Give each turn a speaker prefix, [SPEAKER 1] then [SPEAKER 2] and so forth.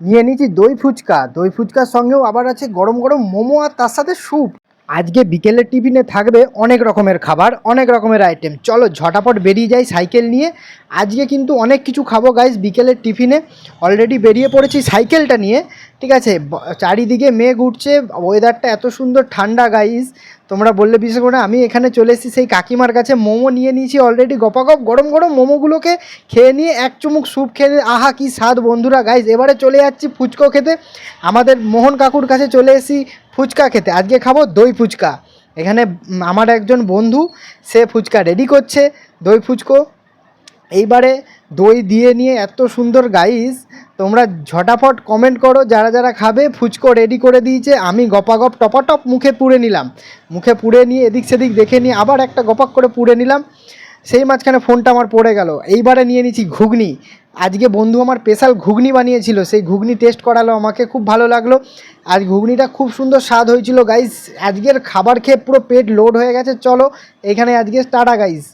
[SPEAKER 1] নিয়ে নিয়েছি দই ফুচকা। দই ফুচকার সঙ্গেও আবার আছে গরম গরম মোমো আর তার সাথে স্যুপ। আজকে বিকেলের টিফিনে থাকবে অনেক রকমের খাবার, অনেক রকমের আইটেম চলো ঝটাপট বেরিয়ে যাই সাইকেল নিয়ে। আজকে কিন্তু অনেক কিছু খাব গাইস বিকেলের টিফিনে। অলরেডি বেরিয়ে পড়েছি সাইকেলটা নিয়ে। ঠিক আছে চারিদিকে মেঘ উঠছে ওয়েদারটা এত সুন্দর, ঠান্ডা গাইস তোমরা বললে বিশেষ করে আমি এখানে চলে এসেছি, সেই কাকিমার কাছে মোমো নিয়ে নিয়েছি অলরেডি গপাগপ, গরম গরম মোমোগুলোকে খেয়ে নিয়ে এক চুমুক স্যুপ খেয়ে আহা, কি স্বাদ বন্ধুরা গাইস এবারে চলে যাচ্ছি ফুচকো খেতে। আমাদের মোহন কাকুর কাছে চলে এসেছি ফুচকা খেতে। আজকে খাব দই ফুচকা। এখানে আমার একজন বন্ধু, সে ফুচকা রেডি করছে, দই ফুচকো। এইবারে দই দিয়ে নিয়ে এত সুন্দর গাইস তোমরা ঝটাফট কমেন্ট করো, যারা যারা খাবে, ফুচকো রেডি করে দিয়েছে, আমি গপাগপ টপাটপ মুখে পুড়ে নিলাম। মুখে পুড়ে নিয়ে এদিক সেদিক দেখে নিয়ে আবার একটা গপাক করে পুড়ে নিলাম। সেই মাঝখানে ফোনটা আমার পড়ে গেল। এইবারে নিয়ে নিচ্ছি ঘুগনি। আজকে বন্ধু আমার স্পেশাল ঘুগনি বানিয়েছিল, সেই ঘুগনি টেস্ট করালো আমাকে, খুব ভালো লাগল। আজ ঘুগনিটা খুব সুন্দর স্বাদ হয়েছিল গাইস আজকের খাবার খেয়ে পুরো পেট লোড হয়ে গেছে, চলো, এখানে আজকে টাটা গাইস